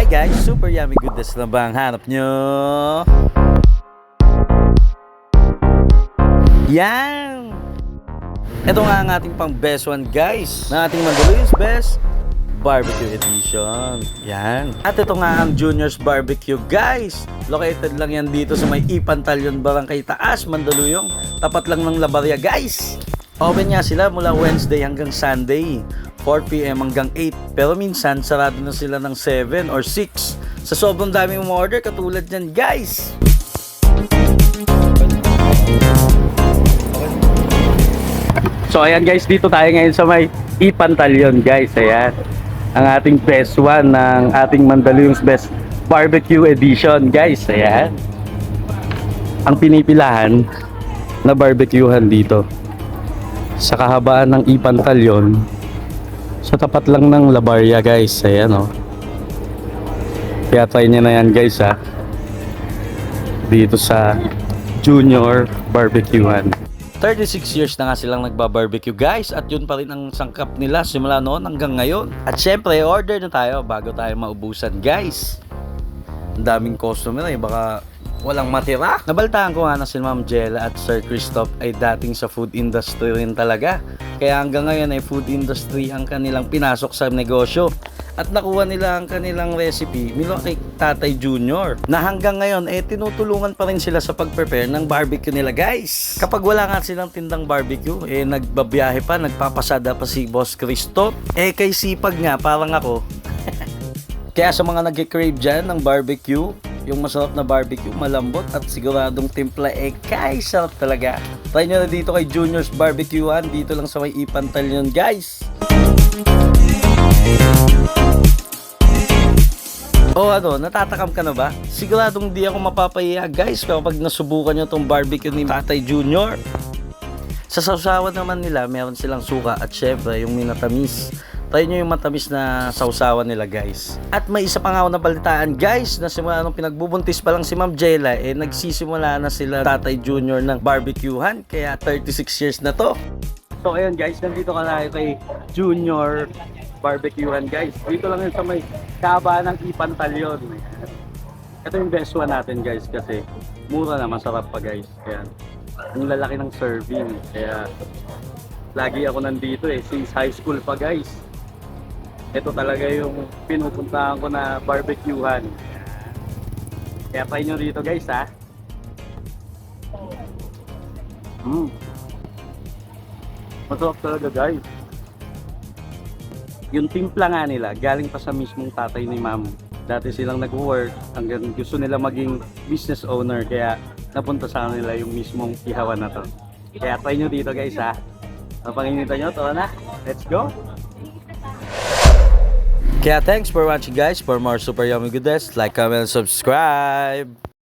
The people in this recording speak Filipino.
Hi guys, super yummy goodness na ba ang hanap nyo? Yan! Ito nga ang ating pang best one guys, na ating Mandaluyos Best Barbecue Edition. Yan. At ito nga ang Juniors Barbecue guys. Located lang yan dito sa may Ipantalyon Barangay Taas, Mandaluyong. Tapat lang ng Labarya guys. Open nga sila mula Wednesday hanggang Sunday. 4pm hanggang 8. Pero minsan, sarado na sila ng 7 or 6. Sa sobrang daming order, katulad yan guys. So ayan guys, dito tayo ngayon sa may Ipantalyon guys. Ayan. Ang ating best one ng ating Mandaluyong's Best Barbecue Edition guys. Ayan. Ang pinipilahan na barbecuehan dito sa kahabaan ng Ipantalyon sa tapat lang ng Labarya guys. Ayan oh. Kaya try nyo na yan guys ha. Dito sa Junior Barbecuehan. 36 years na nga silang nagbabarbecue guys at yun pa rin ang sangkap nila simula noon hanggang ngayon. At syempre, order na tayo bago tayo maubusan guys. Ang daming customer eh, baka walang matira. Nabaltaan ko nga na si Ma'am Jella at Sir Christoph ay dating sa food industry rin talaga. Kaya hanggang ngayon ay food industry ang kanilang pinasok sa negosyo. At nakuha nila ang kanilang recipe mula kay Tatay Junior. Na hanggang ngayon eh tinutulungan pa rin sila sa pag-prepare ng barbecue nila guys. Kapag wala nga silang tindang barbecue, eh nagbabiyahe pa, nagpapasada pa si Boss Christoph. Eh kay sipag nga, parang ako. Kaya sa mga nag-crave dyan ng barbecue, yung masarap na barbecue, malambot at siguradong timpla eh kay sarap talaga. Try nyo na dito kay Junior's Barbecuehan, dito lang sa may Ipantalyon guys. O ano, natatakam ka na ba? Siguradong di ako mapapahiya guys kapag nasubukan nyo tong barbecue ni Tatay Junior. Sa sausawan naman nila, meron silang suka at syempre yung minatamis. Try nyo yung matamis na sausawan nila guys. At may isa pa nga ako nabalitaan guys na simula nung pinagbubuntis pa lang si Ma'am Jella eh nagsisimula na sila Tatay Junior ng barbecuehan kaya 36 years na to. So ayun guys, nandito ka na kay Junior Barbecuehan guys. Dito lang yun sa may kaba ng Ipantalyon. Ito yung best one natin guys kasi mura na masarap pa guys. Kaya ang lalaki ng serving. Kaya lagi ako nandito eh since high school pa guys. Ito talaga yung pinupuntahan ko na barbecuehan. Kaya try nyo rito guys ha. Mm. Masarap talaga guys. Yung timpla nga nila, galing pa sa mismong tatay ni ma'am. Dati silang nag-work, hanggang gusto nila maging business owner, kaya napunta sa kanila yung mismong ihawan na to. Kaya try nyo dito guys ha. Ang panginita nyo, tara na. Let's go! Kaya thanks for watching guys. For more super yummy goodness, like, comment, and subscribe.